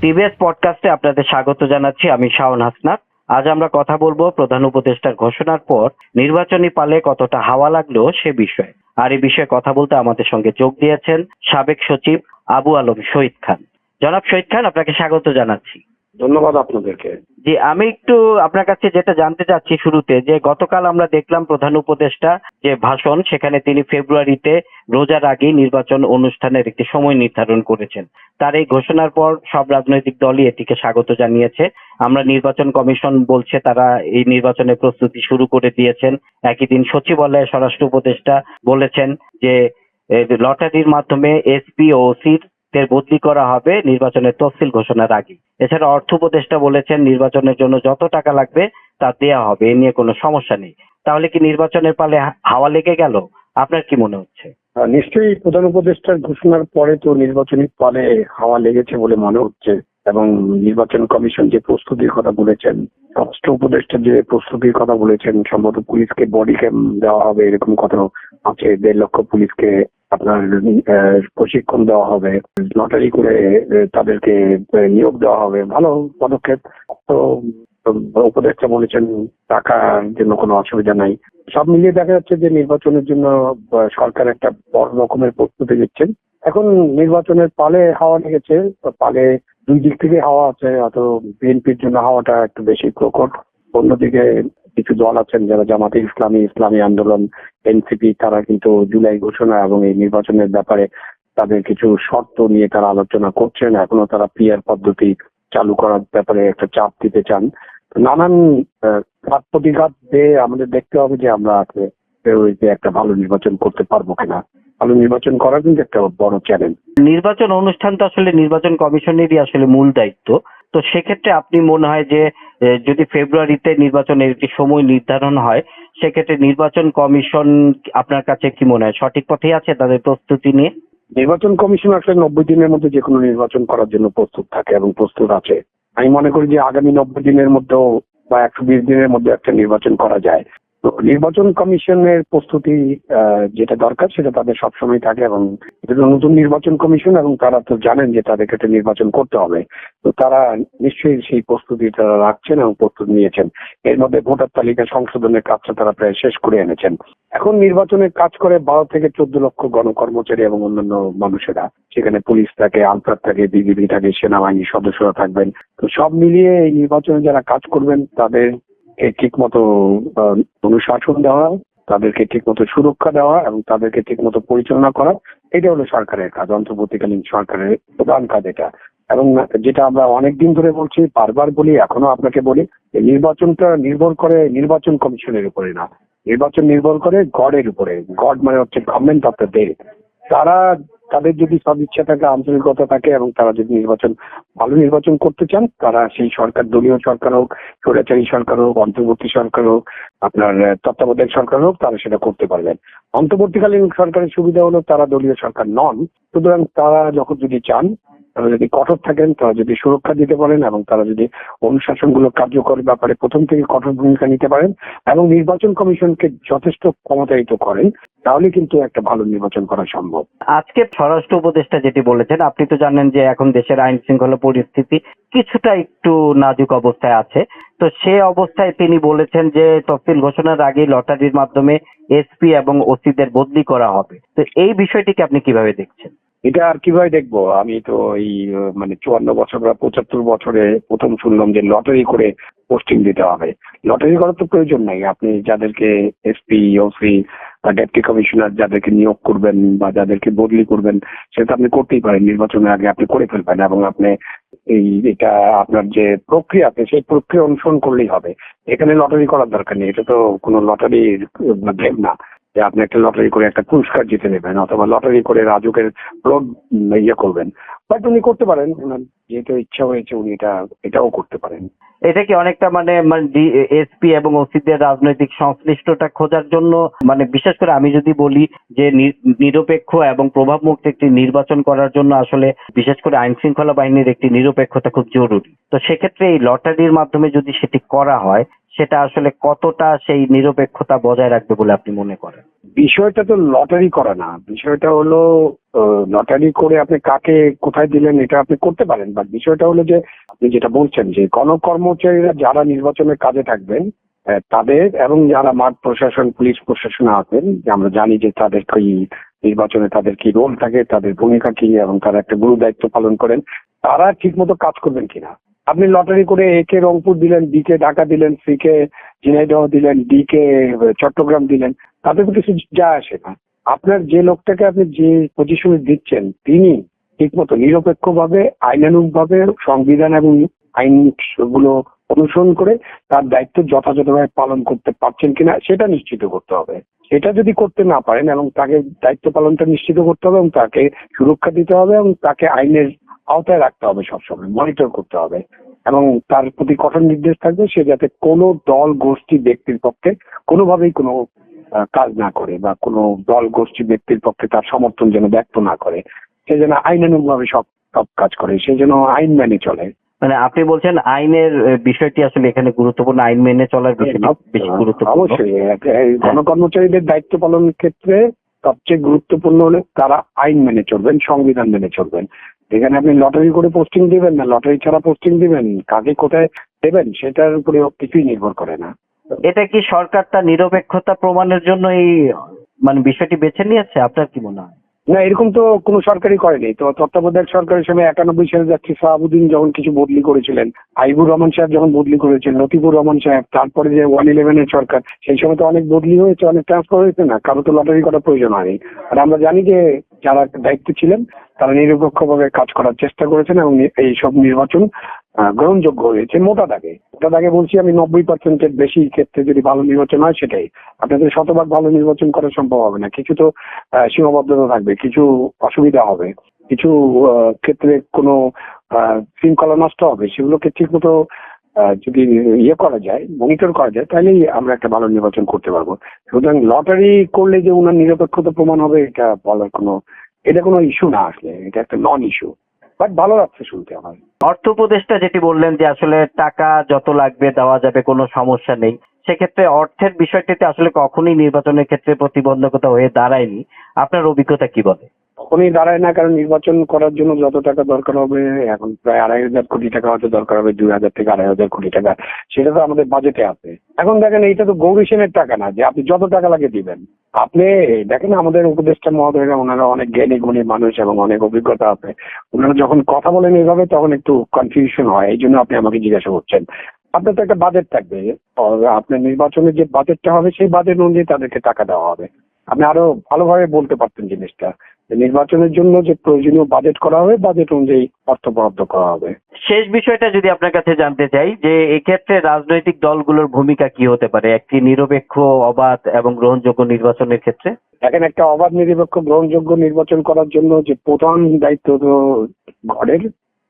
TVS পডকাস্টে আপনাদের স্বাগত জানাচ্ছি, আমি শাওন হাসনাত। আজ আমরা কথা বলব প্রধান উপদেষ্টার ঘোষণার পর নির্বাচনী পালে কতটা হাওয়া লাগল সে বিষয়ে। আর এই বিষয়ে কথা বলতে আমাদের সঙ্গে যোগ দিয়েছেন সাবেক সচিব আবু আলম শহীদ খান। জনাব শহীদ খান, আপনাকে স্বাগত জানাচ্ছি। ধন্যবাদ আপনাদেরকে। জি, আমি একটু আপনার কাছে যেটা জানতে চাচ্ছি শুরুতে, যে গতকাল আমরা দেখলাম প্রধান উপদেষ্টা যে ভাষণ, সেখানে তিনি ফেব্রুয়ারিতে রোজার আগেই নির্বাচন অনুষ্ঠানের একটি সময় নির্ধারণ করেছেন। তার এই ঘোষণার পর সব রাজনৈতিক দলই এটিকে স্বাগত জানিয়েছে। আমরা নির্বাচন কমিশন বলছে তারা এই নির্বাচনের প্রস্তুতি শুরু করে দিয়েছেন। একই দিন সচিবালয়ে স্বরাষ্ট্র উপদেষ্টা বলেছেন যে লটারির মাধ্যমে এসপি ও ওসির দের বদলি করা হবে নির্বাচনের তফসিল ঘোষণার আগে। এছাড়া অর্থ উপদেষ্টা বলেছেন, নির্বাচনের জন্য যত টাকা লাগবে তা দেয়া হবে, এ নিয়ে কোনো সমস্যা নেই। তাহলে কি নির্বাচনের পালে হাওয়া লেগে গেল? আপনার কি মনে হচ্ছে? নিশ্চয়ই প্রধান উপদেষ্টার ঘোষণার পরে তো নির্বাচনী ফলে হাওয়া লেগেছে বলে মনে হচ্ছে এবং নির্বাচন কমিশন যে প্রস্তুতির কথা বলেছেন রাষ্ট্র উপদেষ্টা যে প্রস্তুতির কথা বলেছেন, সম্ভবত পুলিশকে বডি ক্যাম দেওয়া হবে এরকম কথা আছে দেড় লক্ষ পুলিশকে আপনার প্রশিক্ষণ দেওয়া হবে, লটারি করে তাদেরকে নিয়োগ দেওয়া হবে, ভালো পদক্ষেপ। তো উপদেষ্টা বলেছেন টাকার জন্য কোনো অসুবিধা নাই। সব মিলিয়ে দেখা যাচ্ছে যে নির্বাচনের জন্য সরকার একটা বড় রকমের প্রস্তুতি নিচ্ছেন। এখন নির্বাচনের পালে হাওয়া লেগেছে পালে দুই দিক থেকে হাওয়া আছে অত বিএনপির জন্য হাওয়াটা একটু বেশি প্রকট। অন্যদিকে কিছু দল আছেন যারা জামাতে ইসলামী ইসলামী আন্দোলন, এনসিপি, তারা কিন্তু জুলাই ঘোষণা এবং এই নির্বাচনের ব্যাপারে তাদের কিছু শর্ত নিয়ে তারা আলোচনা করছেন। এখনও তারা পিয়ার পদ্ধতি চালু করার ব্যাপারে একটা চাপ দিতে চান। নানান প্রতিঘাত দিয়ে আমাদের দেখতে হবে যে আমরা আজকে ফেব্রুয়ারিতে একটা ভালো নির্বাচন করতে পারব কিনা। ভালো নির্বাচন করা কিন্তু একটা বড় চ্যালেঞ্জ নির্বাচন অনুষ্ঠান তো আসলে নির্বাচন কমিশনেরই আসলে মূল দায়িত্ব। তো সেক্ষেত্রে আপনি মনে হয় যে যদি ফেব্রুয়ারিতে নির্বাচনের একটি সময় নির্ধারণ হয়, সেক্ষেত্রে নির্বাচন কমিশন আপনার কাছে কি মনে হয়? সঠিক পথে আছে তাদের প্রস্তুতি নিয়ে? নির্বাচন কমিশন আসলে নব্বই দিনের মধ্যে যে কোনো নির্বাচন করার জন্য প্রস্তুত থাকে এবং প্রস্তুত আছে। আমি মনে করি যে আগামী নব্বই দিনের মধ্যেও বা একশো বিশ দিনের মধ্যে একটা নির্বাচন করা যায়। তো নির্বাচন কমিশনের প্রস্তুতি যেটা দরকার সেটা তাদের সবসময় থাকে এবং এটা নতুন নির্বাচন কমিশন এবং তারা তো জানেন যে তাদেরকে একটা নির্বাচন করতে হবে। তো তারা নিশ্চয়ই সেই প্রস্তুতি তারা রাখছেন এবং প্রস্তুতি নিয়েছেন। এর মধ্যে ভোটার তালিকা সংশোধনের কাজটা তারা প্রায় শেষ করে এনেছেন। এখন নির্বাচনের কাজ করে বারো থেকে চোদ্দ লক্ষ গণকর্মচারী এবং অন্যান্য মানুষেরা। সেখানে পুলিশ থাকে আনসার থাকে, বিজিবি থাকে, সেনাবাহিনীর সদস্যরা থাকবেন। তো সব মিলিয়ে এই নির্বাচনে যারা কাজ করবেন তাদেরকে ঠিক মতো অনুশাসন দেওয়া, তাদেরকে ঠিক মতো সুরক্ষা দেওয়া এবং তাদেরকে ঠিক মতো পরিচালনা করা, এটা হলো সরকারের কাজ, অন্তর্বর্তীকালীন সরকারের প্রধান কাজ এটা। এবং যেটা আমরা অনেকদিন ধরে বলছি, বারবার বলি এখনও আপনাকে বলি নির্বাচনটা নির্ভর করে নির্বাচন কমিশনের উপরে না। নির্বাচন নির্ভর করে গডের উপরে। গড মানে হচ্ছে গভর্নমেন্ট অফ দ্য ডে তারা তাদের যদি সব ইচ্ছা থাকে, আন্তরিকতা থাকে এবং তারা যদি নির্বাচন, ভালো নির্বাচন করতে চান, তারা সেই সরকার, দলীয় সরকার হোক, স্বৈরাচারী সরকার হোক, অন্তর্বর্তী সরকার হোক, আপনার তত্ত্বাবধায়ক সরকার হোক, তারা সেটা করতে পারবেন। অন্তর্বর্তীকালীন সরকারের সুবিধা হলো তারা দলীয় সরকার নন। সুতরাং তারা যখন যদি চান তারা যদি কঠোর থাকেন, তারা যদি সুরক্ষা দিতে পারেন এবং তারা যদি অনুশাসনগুলো কার্যকর ব্যাপারে প্রথম থেকে কঠোর ভূমিকা নিতে পারেন এবং নির্বাচন কমিশনকে যথেষ্ট ক্ষমতায়িত করেন, তাহলে কিন্তু একটা ভালো নির্বাচন করা সম্ভব। আজকে স্বরাষ্ট্র উপদেষ্টা যেটি বলেছেন, আপনি তো জানেন যে এখন দেশের আইন শৃঙ্খলা পরিস্থিতি কিছুটা একটু নাজুক অবস্থায় আছে। তো সে অবস্থায় তিনি বলেছেন যে তফসিল ঘোষণার আগে লটারির মাধ্যমে এসপি এবং ওসিদের বদলি করা হবে। তো এই বিষয়টিকে আপনি কীভাবে দেখছেন? এটা আর কীভাবে দেখব? আমি তো এই মানে চুয়ান্ন বছর বা পঁচাত্তর বছরে প্রথম শুনলাম যে লটারি করে পোস্টিং দিতে হবে। লটারি করার তো প্রয়োজন নাই। আপনি যাদেরকে এসপি, ওসি বা ডেপুটি কমিশনার যাদেরকে নিয়োগ করবেন বা যাদেরকে বদলি করবেন সেটা আপনি করতেই পারেন। নির্বাচনের আগে আপনি করে ফেলবেন এবং আপনি এই এটা আপনার যে প্রক্রিয়া আছে সেই প্রক্রিয়া অনুসরণ করলেই হবে। এখানে লটারি করার দরকার নেই। এটা তো কোনো লটারির গেম না। যে আপনি একটা লটারি করে একটা পুরস্কার জিতে নেবেন অথবা লটারি করে রাজুকের প্লট ইয়ে করবেন। বাট উনি করতে পারেন, ওনার যেহেতু ইচ্ছা হয়েছে উনি এটা, এটাও করতে পারেন। এটা কি অনেকটা মানে এসপি এবং ওসিদের রাজনৈতিক সংশ্লিষ্টতা খোঁজার জন্য মানে বিশেষ করে আমি যদি বলি যে নিরপেক্ষ এবং প্রভাবমুক্ত একটি নির্বাচন করার জন্য আসলে বিশেষ করে আইন শৃঙ্খলা বাহিনীর একটি নিরপেক্ষতা খুব জরুরি। তো সেক্ষেত্রে এই লটারির মাধ্যমে যদি সেটি করা হয় সেটা আসলে কতটা সেই নিরপেক্ষতা বজায় রাখবে বলে আপনি মনে করেন? বিষয়টা তো লটারি করা না। বিষয়টা হলো লটারি করে আপনি কাকে কোথায় দিলেন এটা আপনি করতে পারেন। বাট বিষয়টা হলো যে, আপনি যেটা বলছেন যে, গণকর্মচারীরা যারা নির্বাচনের কাজে থাকবেন তাদের এবং যারা মাঠ প্রশাসন, পুলিশ প্রশাসনে আছেন, যে আমরা জানি যে তাদের কি নির্বাচনে তাদের কি রোল থাকে, তাদের ভূমিকা কি, এবং তারা একটা গুরু দায়িত্ব পালন করেন, তারা ঠিক মতো কাজ করবেন কিনা? আপনি লটারি করে এ কে রংপুর দিলেন বি কে ঢাকা দিলেন সি কে ঝিনাইদহ দিলেন ডি কে চট্টগ্রাম দিলেন, তাতে তো কিছু যা আসে না। আপনার যে লোকটাকে আপনি যে পজিশনে দিচ্ছেন, তিনি ঠিকমতো নিরপেক্ষভাবে, আইনানুগভাবে সংবিধান এবং আইনগুলো অনুসরণ করে তার দায়িত্ব যথাযথভাবে পালন করতে পারছেন কিনা, সেটা নিশ্চিত করতে হবে। সেটা যদি করতে না পারেন এবং তাকে দায়িত্ব পালনটা নিশ্চিত করতে হবে এবং তাকে সুরক্ষা দিতে হবে এবং তাকে আইনের আওতায় রাখতে হবে সবসময় মনিটর করতে হবে এবং তার প্রতি কঠোর নির্দেশ থাকবে সে যাতে কোনো দল গোষ্ঠী ব্যক্তির পক্ষে কোনোভাবেই কোনো কাজ না করে বা কোনো দল গোষ্ঠী ব্যক্তির পক্ষে তার সমর্থন যেন ব্যক্ত না করে। সে যেন আইনানুগভাবে সব সব কাজ করে সে যেন আইন মেনে চলে। মানে আপনি বলছেন আইনের বিষয়টি আসলে এখানে গুরুত্বপূর্ণ আইন মেনে চলার বিষয়টি বেশি গুরুত্বপূর্ণ। অবশ্যই গণকর্মচারীদের দায়িত্ব পালনের ক্ষেত্রে সবচেয়ে গুরুত্বপূর্ণ হলে তারা আইন মেনে চলবেন সংবিধান মেনে চলবেন। এখানে আপনি লটারি করে পোস্টিং দিবেন না লটারি ছাড়া পোস্টিং দিবেন, কাকে কোথায় দেবেন সেটার উপরে কিছুই নির্ভর করে না। এটা কি সরকার তার নিরপেক্ষতা প্রমাণের জন্য এই মানে বিষয়টি বেছে নিয়েছে? আপনার কি মনে হয়? না, এরকম তো কোনো সরকারই করেনি। তো তত্ত্বাবধায়ক সরকারের সময় একানব্বই সালে যাচ্ছি সাহাবুদ্দিন যখন কিছু বদলি করেছিলেন, আইবুর রহমান সাহেব যখন বদলি করেছিলেন লতিফুর রহমান সাহেব, তারপরে যে ওয়ান ইলেভেনের সরকার, সেই সময় তো অনেক বদলি হয়েছে, অনেক ট্রান্সফার হয়েছে না, কারও তো লটারি করার প্রয়োজন হয়নি। আর আমরা জানি যে যারা দায়িত্ব ছিলেন, তারা নিরপেক্ষভাবে কাজ করার চেষ্টা করেছেন এবং এই সব নির্বাচন গ্রহণযোগ্য হয়েছে, মোটা দাগে। মোটা দাগে বলছি আমি নব্বই পার্সেন্টের বেশি ক্ষেত্রে যদি ভালো নির্বাচন হয় সেটাই। আপনাদের শতভাগ ভালো নির্বাচন করা সম্ভব হবে না। কিছু তো সীমাবদ্ধতা থাকবে, কিছু অসুবিধা হবে। কিছু ক্ষেত্রে কোনো শৃঙ্খলা নষ্ট হবে, সেগুলোকে ঠিক মতো যদি ইয়ে করা যায় মনিটর করা যায় তাহলেই আমরা একটা ভালো নির্বাচন করতে পারব। সুতরাং লটারি করলে যে ওনার নিরপেক্ষতা প্রমাণ হবে, এটা বলার কোনো, এটা কোনো ইস্যু না আসলে, এটা একটা নন ইস্যু বাট ভালো লাগছে শুনতে আমার। অর্থ উপদেষ্টা যেটি বললেন যে আসলে টাকা যত লাগবে দেওয়া যাবে, কোনো সমস্যা নেই। সেক্ষেত্রে অর্থের বিষয়টিতে আসলে কখনোই নির্বাচনের ক্ষেত্রে প্রতিবন্ধকতা হয়ে দাঁড়ায়নি। আপনার অভিজ্ঞতা কি বলে? কখনোই দাঁড়ায় না, কারণ নির্বাচন করার জন্য যত টাকা দরকার হবে, এখন প্রায় আড়াই হাজার কোটি টাকা হয়তো দরকার হবে, দুই হাজার থেকে আড়াই হাজার কোটি টাকা, সেটা তো আমাদের বাজেটে আছে। এখন দেখেন, এইটা তো গৌরী সেনের টাকা না, যে আপনি যত টাকা লাগে দিবেন। আপনি, দেখেন আমাদের উপদেষ্টা মহোদয়রা, ওনারা অনেক জ্ঞানী, গুণী মানুষ এবং অনেক অভিজ্ঞতা আছে। ওনারা যখন কথা বলেন এইভাবে, তখন একটু কনফিউশন হয়, এই জন্য আপনি আমাকে জিজ্ঞাসা করছেন। আপনার তো একটা বাজেট থাকবে, আপনার নির্বাচনের যে বাজেটটা হবে, সেই বাজেট অনুযায়ী তাদেরকে টাকা দেওয়া হবে। আপনি আরও ভালোভাবে বলতে পারতেন জিনিসটা। নির্বাচনের জন্য যে প্রয়োজনীয় বাজেট করা হবে বাজেট অনুযায়ী অর্থ বরাদ্দ করা হবে। শেষ বিষয়টা যদি আপনার কাছে জানতে চাই যে এক্ষেত্রে রাজনৈতিক দলগুলোর ভূমিকা কি হতে পারে? একটি নিরপেক্ষ অবাধ এবং গ্রহণযোগ্য নির্বাচনের ক্ষেত্রে? এখন একটা অবাধ নিরপেক্ষ গ্রহণযোগ্য নির্বাচন করার জন্য যে প্রধান দায়িত্ব ঘরের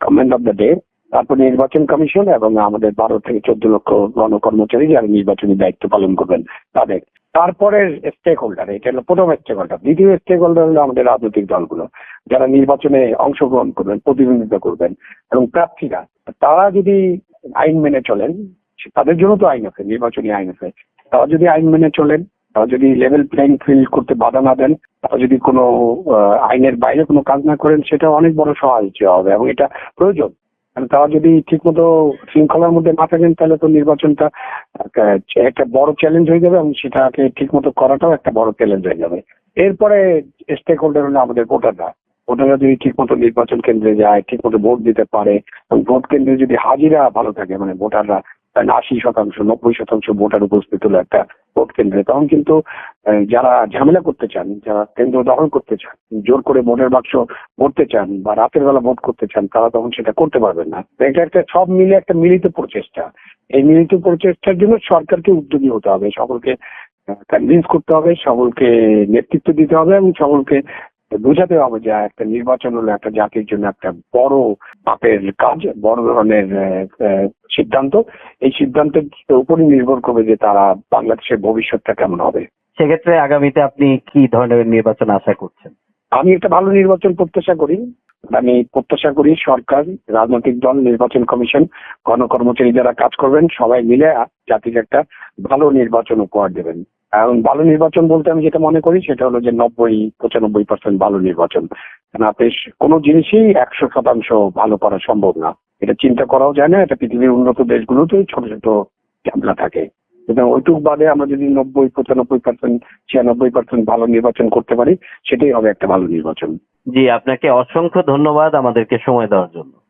গভর্নমেন্ট অফ দ্য ডে তারপর নির্বাচন কমিশন এবং আমাদের বারো থেকে চোদ্দ লক্ষ গণকর্মচারী যারা নির্বাচনী দায়িত্ব পালন করবেন তাদের। তারপরে স্টেক হোল্ডার এটা হলো প্রথম স্টেক হোল্ডার দ্বিতীয় স্টেক হোল্ডার হলো আমাদের রাজনৈতিক দলগুলো, যারা নির্বাচনে অংশগ্রহণ করবেন, প্রতিদ্বন্দ্বিতা করবেন, এবং প্রার্থীরা, তারা যদি আইন মেনে চলেন, তাদের জন্য তো আইন আছে, নির্বাচনী আইন আছে, তারা যদি আইন মেনে চলেন, তারা যদি লেভেল প্লেইং ফিল্ড করতে বাধা না দেন, তারা যদি কোনো আইনের বাইরে কোনো কাজ না করেন সেটা অনেক বড় সাহায্য হবে, এবং এটা প্রয়োজন। কারণ তারা যদি ঠিকমতো শৃঙ্খলার মধ্যে না থাকেন, তাহলে তো নির্বাচনটা একটা- বড় চ্যালেঞ্জ হয়ে যাবে এবং সেটাকে ঠিকমতো করাটাও একটা বড় চ্যালেঞ্জ হয়ে যাবে। এরপরে স্টেক হোল্ডার হলো আমাদের ভোটাররা। ভোটাররা যদি ঠিকমতো নির্বাচন কেন্দ্রে যায়, ঠিকমতো ভোট দিতে পারে, এবং ভোট কেন্দ্রে যদি হাজিরা ভালো থাকে মানে ভোটাররা ধরেন আশি শতাংশ, নব্বই শতাংশ ভোটার উপস্থিত হলো একটা ভোট কেন্দ্রে তখন কিন্তু যারা ঝামেলা করতে চান, যারা কেন্দ্র দখল করতে চান, জোর করে ভোটের বাক্স ভরতে চান বা রাতের বেলা ভোট করতে চান, তারা তখন সেটা করতে পারবেন না। এটা একটা, সব মিলে একটা মিলিত প্রচেষ্টা। এই মিলিত প্রচেষ্টার জন্য সরকারকে উদ্যোগী হতে হবে, সকলকে কনভিন্স করতে হবে, সকলকে নেতৃত্ব দিতে হবে এবং সকলকে বোঝাতে হবে যে একটা নির্বাচন হলো একটা জাতির জন্য একটা বড় পাপের কাজ বড় ধরনের সিদ্ধান্ত। এই সিদ্ধান্তের উপরই নির্ভর করবে যে তারা বাংলাদেশের ভবিষ্যৎটা কেমন হবে। সেক্ষেত্রে আগামীতে আপনি কি ধরনের নির্বাচন আশা করছেন? আমি একটা ভালো নির্বাচন প্রত্যাশা করি। আমি প্রত্যাশা করি সরকার রাজনৈতিক দল নির্বাচন কমিশন গণকর্মচারী যারা কাজ করবেন সবাই মিলে জাতিকে একটা ভালো নির্বাচন উপহার দেবেন। এবং ভালো নির্বাচন বলতে আমি যেটা মনে করি সেটা হলো যে নব্বই, পঁচানব্বই পার্সেন্ট ভালো নির্বাচন। কারণ আপনি কোনো জিনিসই একশো শতাংশ ভালো করা সম্ভব না। এটা চিন্তা করাও যায় না, এটা পৃথিবীর উন্নত দেশগুলোতেই ছোট ছোট ঝামেলা থাকে। সুতরাং ওইটুক বাদে আমরা যদি নব্বই, পঁচানব্বই পার্সেন্ট ছিয়ানব্বই পার্সেন্ট ভালো নির্বাচন করতে পারি, সেটাই হবে একটা ভালো নির্বাচন। জি, আপনাকে অসংখ্য ধন্যবাদ আমাদেরকে সময় দেওয়ার জন্য।